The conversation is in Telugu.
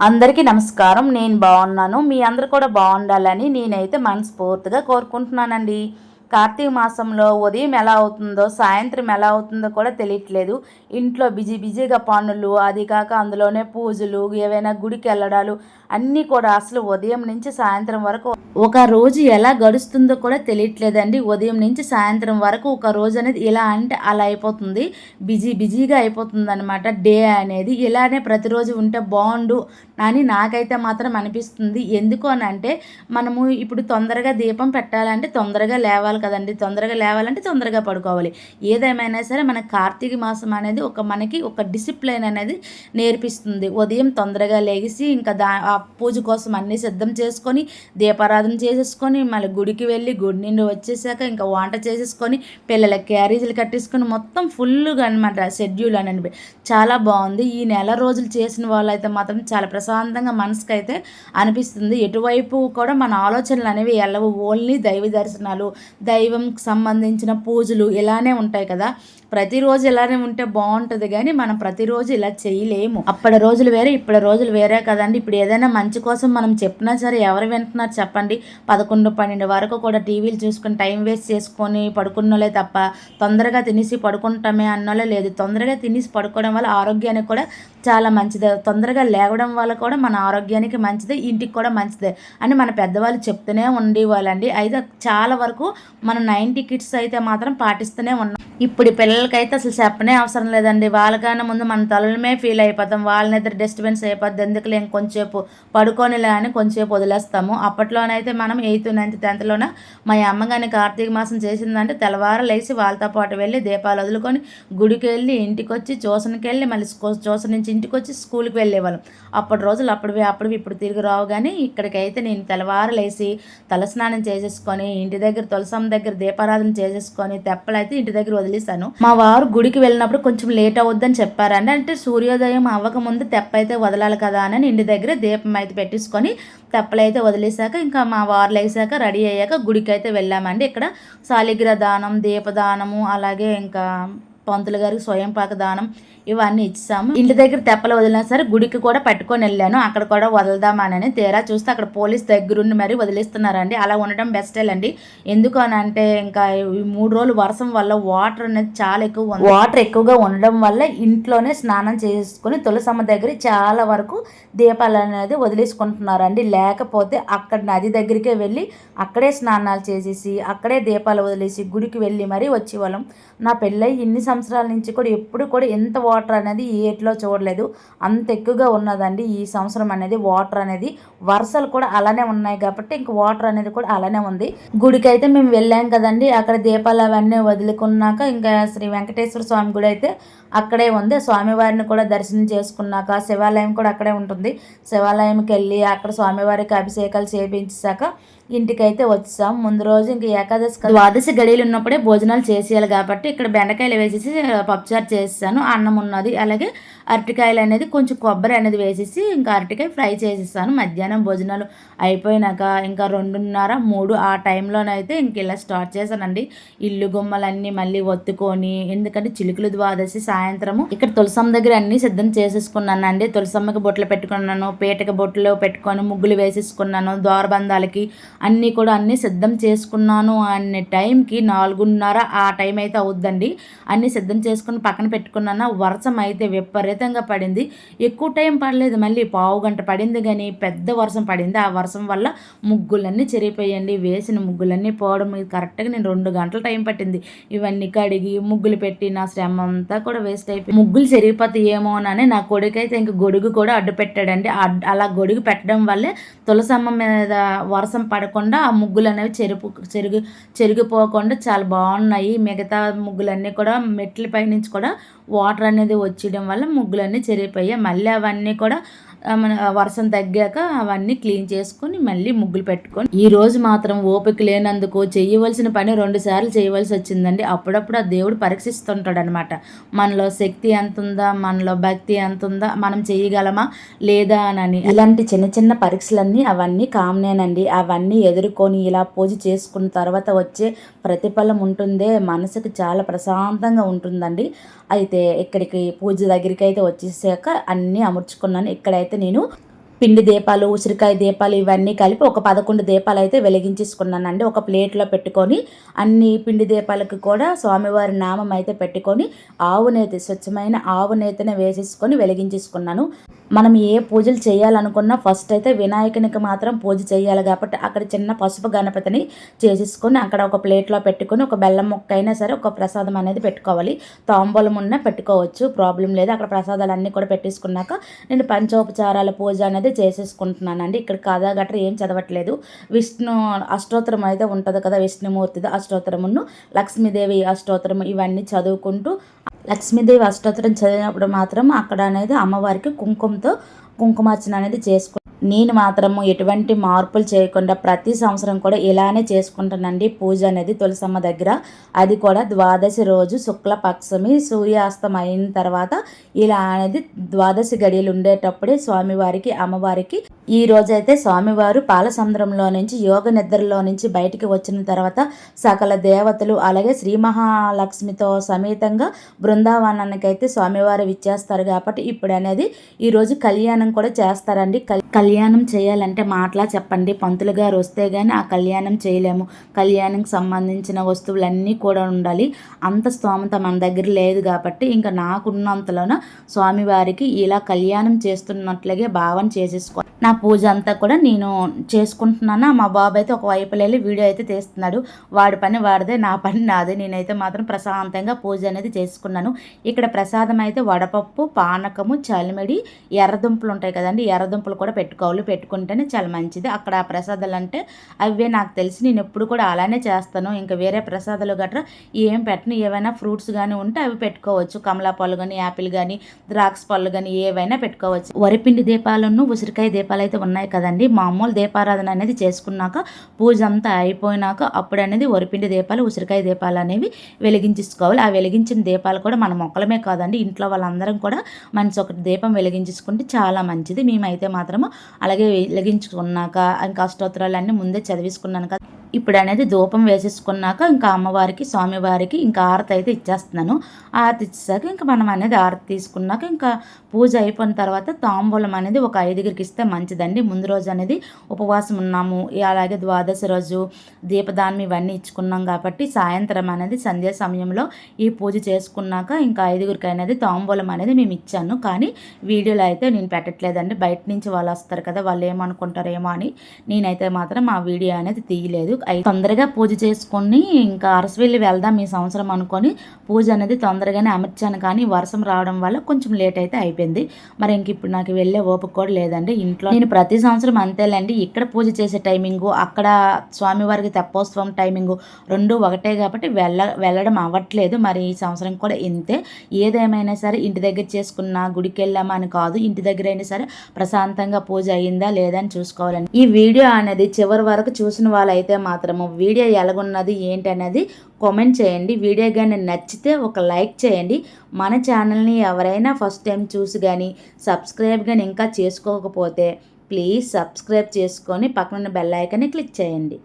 అందరికీ నమస్కారం. నేను బాగున్నాను. మీ అందరు కూడా బాగుండాలని నేనైతే మనస్ఫూర్తిగా కోరుకుంటున్నానండి. కార్తీక మాసంలో ఉదయం ఎలా అవుతుందో సాయంత్రం ఎలా అవుతుందో కూడా తెలియట్లేదు. ఇంట్లో బిజీ బిజీగా పనులు అది కాక అందులోనే పూజలు ఏవైనా గుడికి వెళ్ళడాలు అన్నీ కూడా అసలు ఉదయం నుంచి సాయంత్రం వరకు ఒక రోజు ఎలా గడుస్తుందో కూడా తెలియట్లేదండి. ఉదయం నుంచి సాయంత్రం వరకు ఒక రోజు అనేది ఇలా అంటే అలా అయిపోతుంది. బిజీ బిజీగా అయిపోతుంది అనమాట డే అనేది ఇలానే ప్రతిరోజు ఉంటే బాగుండు అని నాకైతే మాత్రం అనిపిస్తుంది. ఎందుకు అని అంటే మనము ఇప్పుడు తొందరగా దీపం పెట్టాలంటే తొందరగా లేవాలి కదండి. తొందరగా లేవాలంటే తొందరగా పడుకోవాలి. ఏదేమైనా సరే మన కార్తీక మాసం అనేది ఒక మనకి ఒక డిసిప్లైన్ అనేది నేర్పిస్తుంది. ఉదయం తొందరగా లేచి ఇంకా దా ఆ పూజ కోసం అన్నీ సిద్ధం చేసుకొని దీపారా ప్రసాదం చేసేసుకొని మళ్ళీ గుడికి వెళ్ళి గుడి నుండి వచ్చేసాక ఇంకా వంట చేసేసుకొని పిల్లల క్యారేజీలు కట్టేసుకొని మొత్తం ఫుల్గా అనమాట షెడ్యూల్ అని చాలా బాగుంది. ఈ నెల రోజులు చేసిన వాళ్ళైతే మాత్రం చాలా ప్రశాంతంగా మనసుకు అయితే అనిపిస్తుంది. ఎటువైపు కూడా మన ఆలోచనలు అనేవి వెళ్ళవు ఓన్లీ దైవ దర్శనాలు దైవంకి సంబంధించిన పూజలు ఇలానే ఉంటాయి కదా. ప్రతిరోజు ఇలానే ఉంటే బాగుంటుంది కానీ మనం ప్రతిరోజు ఇలా చేయలేము. అప్పటి రోజులు వేరే ఇప్పటి రోజులు వేరే కదండి. ఇప్పుడు ఏదైనా మంచి కోసం మనం చెప్పినా సరే ఎవరు వింటున్నారు చెప్పండి. పదకొండు పన్నెండు వరకు కూడా టీవీలు చూసుకొని టైం వేస్ట్ చేసుకొని పడుకున్నోలే తప్ప తొందరగా తినేసి పడుకుంటామే అన్నోలే లేదు. తొందరగా తినేసి పడుకోవడం వల్ల ఆరోగ్యానికి కూడా చాలా మంచిది. తొందరగా లేవడం వల్ల కూడా మన ఆరోగ్యానికి మంచిదే ఇంటికి కూడా మంచిదే అని మన పెద్దవాళ్ళు చెప్తూనే ఉండేవాళ్ళండి. అయితే చాలా వరకు మన నైంటీ కిడ్స్ అయితే మాత్రం పాటిస్తూనే ఉన్నాం. ఇప్పుడు పిల్లలకైతే అసలు చెప్పనే అవసరం లేదండి. వాళ్ళకన్నా ముందు మన తలమే ఫీల్ అయిపోతాం. వాళ్ళని ఇద్దరు డిస్టర్బెన్స్ అయిపోద్ది. ఎందుకులే? ఇంకొంచేపు పడుకోనిలే అని కొంచెంసేపు వదిలేస్తాము. అప్పట్లోనైతే మనం ఎయిత్ నైన్త్ టెన్త్లోన మా అమ్మగారిని కార్తీక మాసం చేసిందంటే తెల్లవారు లేచి వాళ్ళతో పాటు వెళ్ళి దీపాలు వదులుకొని గుడికి వెళ్ళి ఇంటికి వచ్చి ట్యూషన్కి వెళ్ళి మళ్ళీ ట్యూషన్ నుంచి ఇంటికి వచ్చి స్కూల్కి వెళ్ళేవాళ్ళం. అప్పటి రోజులు అప్పటివి అప్పుడు ఇప్పుడు తిరిగి రావు కానీ ఇక్కడికైతే నేను తెల్లవారు లేచి తలస్నానం చేసేసుకొని ఇంటి దగ్గర తులసం దగ్గర దీపారాధన చేసేసుకొని తెప్పలైతే ఇంటి దగ్గర వదిలేశాను. మా వారు గుడికి వెళ్ళినప్పుడు కొంచెం లేట్ అవుద్దని చెప్పారండి. అంటే సూర్యోదయం అవ్వకముందు తెప్ప అయితే వదలాలి కదా అని ఇంటి దగ్గర దీపం అయితే పెట్టేసుకొని తెప్పలైతే వదిలేసాక ఇంకా మా వారు లేసాక రెడీ అయ్యాక గుడికి అయితే వెళ్ళామండి. ఇక్కడ శాలిగ్ర దానం దీపదానము అలాగే ఇంకా పంతులు గారికి స్వయం పాక దానం ఇవన్నీ ఇచ్చాము. ఇంటి దగ్గర తెప్పలు వదిలినా సరే గుడికి కూడా పట్టుకొని వెళ్ళాను. అక్కడ కూడా వదలదామానని తీరా చూస్తే అక్కడ పోలీస్ దగ్గరుండి మరి వదిలిస్తున్నారండి. అలా ఉండడం బెస్టే అండి ఎందుకు అని అంటే ఇంకా ఈ మూడు రోజులు వర్షం వల్ల వాటర్ అనేది చాలా ఎక్కువ ఉంది. వాటర్ ఎక్కువగా ఉండడం వల్ల ఇంట్లోనే స్నానం చేసుకుని తులసమ్మ దగ్గర చాలా వరకు దీపాలు అనేది వదిలేసుకుంటున్నారండి. లేకపోతే అక్కడ నది దగ్గరికే వెళ్ళి అక్కడే స్నానాలు చేసేసి అక్కడే దీపాలు వదిలేసి గుడికి వెళ్ళి మరీ వచ్చేవాళ్ళం. నా పెళ్ళై ఇన్ని సంవత్సరాలు సంవత్సరాల నుంచి కూడా ఎప్పుడు కూడా ఎంత వాటర్ అనేది ఏట్లో చూడలేదు. అంత ఎక్కువగా ఉన్నదండి ఈ సంవత్సరం అనేది వాటర్ అనేది. వర్షాలు కూడా అలానే ఉన్నాయి కాబట్టి ఇంక వాటర్ అనేది కూడా అలానే ఉంది. గుడికి అయితే మేము వెళ్ళాం కదండి. అక్కడ దీపాలు అవన్నీ వదులుకున్నాక ఇంకా శ్రీ వెంకటేశ్వర స్వామి గుడి అయితే అక్కడే ఉంది. స్వామివారిని కూడా దర్శనం చేసుకున్నాక శివాలయం కూడా అక్కడే ఉంటుంది. శివాలయంకి వెళ్ళి అక్కడ స్వామివారికి అభిషేకాలు చేపించాక ఇంటికైతే వచ్చాం. ముందు రోజు ఇంక ఏకాదశి ద్వాదశి గడియలు ఉన్నప్పుడే భోజనాలు చేసేయాలి కాబట్టి ఇక్కడ బెండకాయలు వేసేసి పప్పుచారు చేసేసాను. అన్నం ఉన్నది. అలాగే అరటికాయలు అనేది కొంచెం కొబ్బరి అనేది వేసేసి ఇంకా అరటికాయ ఫ్రై చేసేసాను. మధ్యాహ్నం భోజనాలు అయిపోయినాక ఇంకా రెండున్నర మూడు ఆ టైంలోనైతే ఇంక ఇలా స్టార్ట్ చేశానండి. ఇల్లు గుమ్మలన్నీ మళ్ళీ ఒత్తుకొని ఎందుకంటే చిలుకలు ద్వాదశి సాయంత్రము. ఇక్కడ తులసమ్మ దగ్గర అన్ని సిద్ధం చేసేసుకున్నాను అండి. తులసమ్మకి బొట్లు పెట్టుకున్నాను పీటకి బొట్లు పెట్టుకొని ముగ్గులు వేసేసుకున్నాను ద్వారబంధాలకి అన్నీ కూడా అన్ని సిద్ధం చేసుకున్నాను అనే టైంకి నాలుగున్నర ఆ టైం అయితే అవుద్దండి. అన్ని సిద్ధం చేసుకుని పక్కన పెట్టుకున్నాను వర్షం అయితే విపరీతంగా పడింది. ఎక్కువ టైం పడలేదు మళ్ళీ పావు గంట పడింది కానీ పెద్ద వర్షం పడింది. ఆ వర్షం వల్ల ముగ్గులన్నీ చెరిగిపోయండి వేసిన ముగ్గులన్నీ పోవడం కరెక్ట్గా నేను రెండు గంటల టైం పట్టింది. ఇవన్నీ కడిగి ముగ్గులు పెట్టి నా శ్రమ అంతా కూడా వేస్ట్ అయిపోయి ముగ్గులు చెరిగిపోతాయేమో అని నా కొడుకైతే ఇంక గొడుగు కూడా అడ్డు పెట్టాడండి. అలా గొడుగు పెట్టడం వల్లే తులసమ్మ మీద వర్షం పడకుండా ఆ ముగ్గులు అనేవి చెరుపు చెరుగు చెరిగిపోకుండా చాలా బాగున్నాయి. మిగతా ముగ్గులన్నీ కూడా మెట్ల పై నుంచి కూడా వాటర్ అనేది వచ్చేయడం వల్ల ముగ్గులన్నీ చెరిగిపోయాయి. మళ్ళీ అవన్నీ కూడా మన వర్షం తగ్గాక అవన్నీ క్లీన్ చేసుకొని మళ్ళీ ముగ్గులు పెట్టుకొని ఈ రోజు మాత్రం ఓపిక లేనందుకు చేయవలసిన పని రెండు సార్లు చేయవలసి వచ్చిందండి. అప్పుడప్పుడు ఆ దేవుడు పరీక్షిస్తుంటాడు అనమాట మనలో శక్తి ఎంత ఉందా మనలో భక్తి ఎంత ఉందా మనం చేయగలమా? లేదా అని ఇలాంటి చిన్న చిన్న పరీక్షలన్నీ అవన్నీ కామనేనండి. అవన్నీ ఎదుర్కొని ఇలా పూజ చేసుకున్న తర్వాత వచ్చే ప్రతిఫలం ఉంటుందే మనసుకు చాలా ప్రశాంతంగా ఉంటుందండి. అయితే ఇక్కడికి పూజ దగ్గరికి అయితే వచ్చేసాక అన్నీ అమర్చుకున్నాను. ఇక్కడైతే అయితే నేను పిండి దీపాలు ఉసిరికాయ దీపాలు ఇవన్నీ కలిపి ఒక పదకొండు దీపాలు అయితే వెలిగించేసుకున్నానండి. ఒక ప్లేట్లో పెట్టుకొని అన్ని పిండి దీపాలకు కూడా స్వామివారి నామం అయితే పెట్టుకొని ఆవు నేతి స్వచ్ఛమైన ఆవు నేతనే వేసేసుకొని వెలిగించేసుకున్నాను. మనం ఏ పూజలు చేయాలనుకున్నా ఫస్ట్ అయితే వినాయకునికి మాత్రం పూజ చేయాలి కాబట్టి అక్కడ చిన్న పసుపు గణపతిని చేసేసుకొని అక్కడ ఒక ప్లేట్లో పెట్టుకొని ఒక బెల్లం ముక్క అయినా సరే ఒక ప్రసాదం అనేది పెట్టుకోవాలి. తాంబూలం ఉన్న పెట్టుకోవచ్చు ప్రాబ్లం లేదు. అక్కడ ప్రసాదాలు అన్నీ కూడా పెట్టేసుకున్నాక నేను పంచోపచారాల పూజ అనేది చేసేసుకుంటున్నానండి. ఇక్కడ కథ గట్రా ఏం చదవట్లేదు. విష్ణు అష్టోత్తరం అయితే ఉంటుంది కదా విష్ణుమూర్తిది అష్టోత్తరమును. లక్ష్మీదేవి అష్టోత్తరం ఇవన్నీ చదువుకుంటూ లక్ష్మీదేవి అష్టోత్తరం చదివినప్పుడు మాత్రం అక్కడ అనేది అమ్మవారికి కుంకుమతో కుంకుమార్చన అనేది చేసుకు నేను మాత్రము ఎటువంటి మార్పులు చేయకుండా ప్రతి సంవత్సరం కూడా ఇలానే చేసుకుంటానండి. పూజ అనేది తులసమ్మ దగ్గర. అది కూడా ద్వాదశి రోజు శుక్లపక్షమి సూర్యాస్తం అయిన తర్వాత ఇలా అనేది ద్వాదశి గడియలు ఉండేటప్పుడే స్వామివారికి అమ్మవారికి ఈ రోజైతే స్వామివారు పాలసముద్రంలో నుంచి యోగ నిద్రలో నుంచి బయటికి వచ్చిన తర్వాత సకల దేవతలు అలాగే శ్రీ మహాలక్ష్మితో సమేతంగా బృందావనానికైతే స్వామివారు విచ్చేస్తారు కాబట్టి ఇప్పుడు అనేది ఈరోజు కళ్యాణం కూడా చేస్తారండి. కళ్యాణం చేయాలంటే మాటలా చెప్పండి. పంతులు గారు వస్తే కానీ ఆ కళ్యాణం చేయలేము. కళ్యాణంకి సంబంధించిన వస్తువులన్నీ కూడా ఉండాలి. అంత స్తోమత మన దగ్గర లేదు కాబట్టి ఇంకా నాకున్నంతలోన స్వామివారికి ఇలా కళ్యాణం చేస్తున్నట్లుగే భావన చేసేసుకో నా పూజ అంతా కూడా నేను చేసుకుంటున్నాను? మా బాబు అయితే ఒక వెళ్ళి వీడియో అయితే తీస్తున్నాడు. వాడి పని వాడిదే నా పని నాదే. నేనైతే మాత్రం ప్రశాంతంగా పూజ అనేది చేసుకున్నాను. ఇక్కడ ప్రసాదం అయితే వడపప్పు పానకము చలిమిడి ఎర్రదుంపలు ఉంటాయి కదండి. ఎర్రదుంపలు కూడా పెట్టుకోవాలి. పెట్టుకుంటేనే చాలా మంచిది. అక్కడ ప్రసాదాలు అంటే అవే నాకు తెలిసి నేను ఎప్పుడు కూడా అలానే చేస్తాను. ఇంకా వేరే ప్రసాదాలు గట్రా ఏం పెట్టను. ఏవైనా ఫ్రూట్స్ కానీ ఉంటే అవి పెట్టుకోవచ్చు. కమలా పళ్ళు కానీ యాపిల్ కానీ ద్రాక్ష పళ్ళు కానీ ఏవైనా పెట్టుకోవచ్చు. వరిపిండి దీపాలను ఉసిరికాయ దీపాలు అయితే ఉన్నాయి కదండి. మామూలు దీపారాధన అనేది చేసుకున్నాక పూజ అంతా అయిపోయినాక అప్పుడు అనేది వరిపిండి దీపాలు ఉసిరికాయ దీపాలు అనేవి వెలిగించుకోవాలి ఆ వెలిగించిన దీపాలు కూడా మన మొక్కలమే కాదండి. ఇంట్లో వాళ్ళందరం కూడా మంచి ఒకటి దీపం వెలిగించుకుంటే చాలా మంచిది. మేమైతే మాత్రము అలాగే వెలిగించుకున్నాక ఇంకా అష్టోత్తరాలు ముందే చదివిసుకున్నాను కదా. ఇప్పుడు అనేది ధూపం వేసేసుకున్నాక ఇంకా అమ్మవారికి స్వామివారికి ఇంకా ఆరతి అయితే ఇచ్చేస్తున్నాను. ఆరతి ఇచ్చేసాక ఇంకా మనం అనేది ఆరతి తీసుకున్నాక ఇంకా పూజ అయిపోయిన తర్వాత తాంబూలం అనేది ఒక ఐదుగురికి ఇస్తే మంచిదండి. ముందు రోజు అనేది ఉపవాసం ఉన్నాము. అలాగే ద్వాదశి రోజు దీపదానం ఇవన్నీ ఇచ్చుకున్నాం కాబట్టి సాయంత్రం అనేది సంధ్యా సమయంలో ఈ పూజ చేసుకున్నాక ఇంకా ఐదుగురికి అనేది తాంబూలం అనేది మేము ఇచ్చాను. కానీ వీడియోలో అయితే నేను పెట్టట్లేదండి. బయట నుంచి వాళ్ళు వస్తారు కదా వాళ్ళు ఏమనుకుంటారేమో అని నేనైతే మాత్రం ఆ వీడియో అనేది తీయలేదు. తొందరగా పూజ చేసుకొని ఇంకా అరసవెల్లి వెళ్దాం ఈ సంవత్సరం అనుకొని పూజ అనేది తొందరగానే అమర్చాను కానీ వర్షం రావడం వల్ల కొంచెం లేట్ అయితే అయిపోయింది. మరి ఇంక ఇప్పుడు నాకు వెళ్ళే ఓపిక కూడా లేదండి. ఇంట్లో నేను ప్రతి సంవత్సరం అంతేలేండి. ఇక్కడ పూజ చేసే టైమింగు అక్కడ స్వామివారికి తెప్పోత్సవం టైమింగు రెండు ఒకటే కాబట్టి వెళ్ళ వెళ్ళడం అవ్వట్లేదు. మరి ఈ సంవత్సరం కూడా ఇంతే. ఏదేమైనా సరే ఇంటి దగ్గర చేసుకున్నా గుడికి వెళ్ళామా అని కాదు. ఇంటి దగ్గర అయినా సరే ప్రశాంతంగా పూజ అయ్యిందా లేదా అని చూసుకోవాలండి. ఈ వీడియో అనేది చివరి వరకు చూసిన వాళ్ళైతే మాత్రము వీడియో ఎలాగున్నది ఏంటి అనేది కామెంట్ చేయండి. వీడియో కానీ నచ్చితే ఒక లైక్ చేయండి. మన ఛానల్ని ఎవరైనా ఫస్ట్ టైం చూసి కానీ సబ్స్క్రైబ్ కానీ ఇంకా చేసుకోకపోతే ప్లీజ్ సబ్స్క్రైబ్ చేసుకొని పక్కన బెల్ ఐకాన్ని క్లిక్ చేయండి.